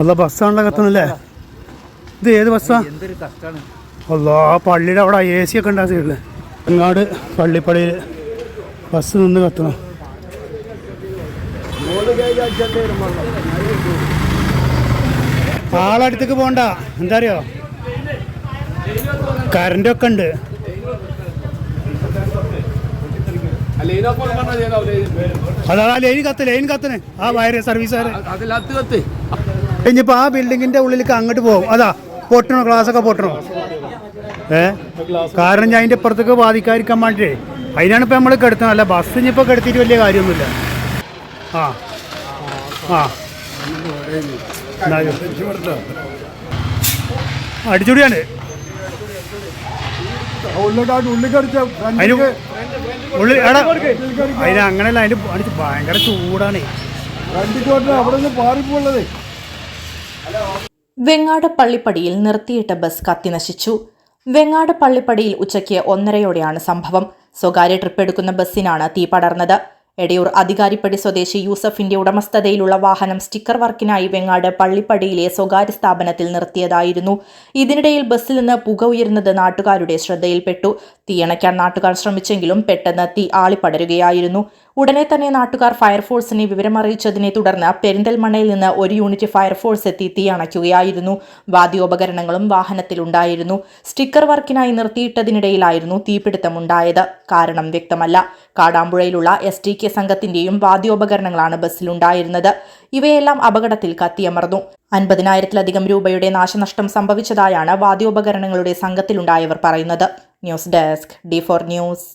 അല്ല ബസ്സാണല്ലോ കത്തണല്ലേ ഇത് ഏത് ബസ്സാ അല്ലോ ആ പള്ളിയുടെ അവിടെ എ സി ഒക്കെ ഉണ്ടാ സൈഡിൽ. അങ്ങാട് പള്ളിപ്പടിയിൽ ബസ് നിന്ന് കത്തണം ആളടുത്തേക്ക് പോണ്ട. എന്താ അറിയോ കറണ്ടൊക്കെ ഉണ്ട്. അതാ ലൈൻ കത്ത് ലൈൻ കത്തിന്. ആ വയറ് സർവീസുകാര് അതിലത്ത് കത്ത് ഇനിയിപ്പോ ആ ബിൽഡിങ്ങിന്റെ ഉള്ളിലേക്ക് അങ്ങോട്ട് പോകും. അതാ പൊട്ടണോ? ഒക്കെ പൊട്ടണോ? ഏ? കാരണം ഞാൻ അതിന്റെ ഇപ്പുറത്തേക്ക് ബാധിക്കാതിരിക്കാൻ വേണ്ടിട്ടേ. അതിനാണ് ഇപ്പൊ നമ്മൾ കെടുത്തത്. അല്ല ബസ് ഇനിയിപ്പോ കെടുത്തിട്ട് വലിയ കാര്യമൊന്നുമില്ല. ആ. ആ. അടിച്ചുടിയാണ് അതിന് എടാ അതിന് അങ്ങനെയല്ല ചൂടാണ് അടിച്ച് ഭയങ്കര ചൂടാണേ. വെങ്ങാട് പള്ളിപ്പടിയിൽ നിർത്തിയിട്ട ബസ് കത്തിനശിച്ചു. വെങ്ങാട് പള്ളിപ്പടിയിൽ ഉച്ചയ്ക്ക് ഒന്നരയോടെയാണ് സംഭവം. സ്വകാര്യ ട്രിപ്പ് എടുക്കുന്ന ബസ്സിനാണ് തീ പടർന്നത്. എടയൂർ അധികാരിപ്പടി സ്വദേശി യൂസഫിന്റെ ഉടമസ്ഥതയിലുള്ള വാഹനം സ്റ്റിക്കർ വർക്കിനായി വെങ്ങാട് പള്ളിപ്പടിയിലെ സ്വകാര്യ സ്ഥാപനത്തിൽ നിർത്തിയതായിരുന്നു. ഇതിനിടയിൽ ബസ്സിൽ നിന്ന് പുക ഉയരുന്നത് നാട്ടുകാരുടെ ശ്രദ്ധയിൽപ്പെട്ടു. തീയണയ്ക്കാൻ നാട്ടുകാർ ശ്രമിച്ചെങ്കിലും പെട്ടെന്ന് തീ ആളിപ്പടരുകയായിരുന്നു. ഉടനെ തന്നെ നാട്ടുകാർ ഫയർഫോഴ്സിനെ വിവരമറിയിച്ചതിനെ തുടർന്ന് പെരിന്തൽമണ്ണയിൽ നിന്ന് ഒരു യൂണിറ്റ് ഫയർഫോഴ്സ് എത്തി തീ അണയ്ക്കുകയായിരുന്നു. വാദ്യോപകരണങ്ങളും വാഹനത്തിലുണ്ടായിരുന്നു. സ്റ്റിക്കർ വർക്കിനായി നിർത്തിയിട്ടതിനിടയിലായിരുന്നു തീപിടുത്തമുണ്ടായത്. കാരണം വ്യക്തമല്ല. കാടാമ്പുഴയിലുള്ള എസ് ടി കെ സംഘത്തിന്റെയും വാദ്യോപകരണങ്ങളാണ് ബസ്സിലുണ്ടായിരുന്നത്. ഇവയെല്ലാം അപകടത്തിൽ കത്തിയമർന്നു. അൻപതിനായിരത്തിലധികം രൂപയുടെ നാശനഷ്ടം സംഭവിച്ചതായാണ് വാദ്യോപകരണങ്ങളുടെ സംഘത്തിലുണ്ടായവർ പറയുന്നത്. News desk D four news.